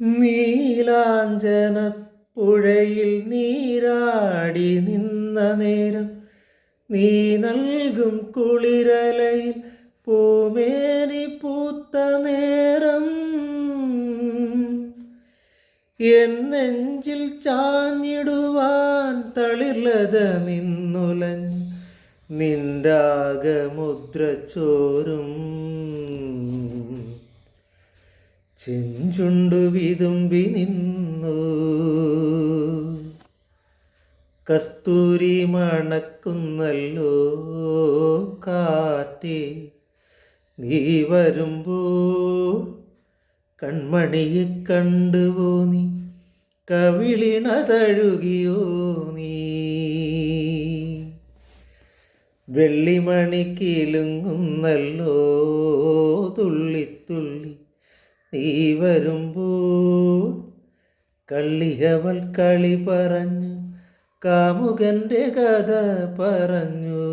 നീലാഞ്ചന പുഴയിൽ നീരാടി നിന്ന നേരം നീ നൽകും കുളിരലയിൽ പൂമേനി പൂത്ത നേരം. എൻ നെഞ്ചിൽ ചാഞ്ഞിടുവാൻ തളിർലത നിന്നുലൻ നിന്റാകമുദ്ര ചോരും ചെഞ്ചുണ്ടു വിതുമ്പി നിന്നു. കസ്തൂരി മണക്കുന്നല്ലോ കാറ്റേ നീ വരുമ്പോൾ കൺമണിയെ കണ്ടുപോ നീ? കവിളിണതഴുകിയോ നീ? വെള്ളിമണി കിലുങ്ങുന്നല്ലോ തുള്ളിത്തുള്ളി നീ വരുമ്പോൾ കള്ളിയവൾ കളി പറഞ്ഞു കാമുകന്റെ കഥ പറഞ്ഞു.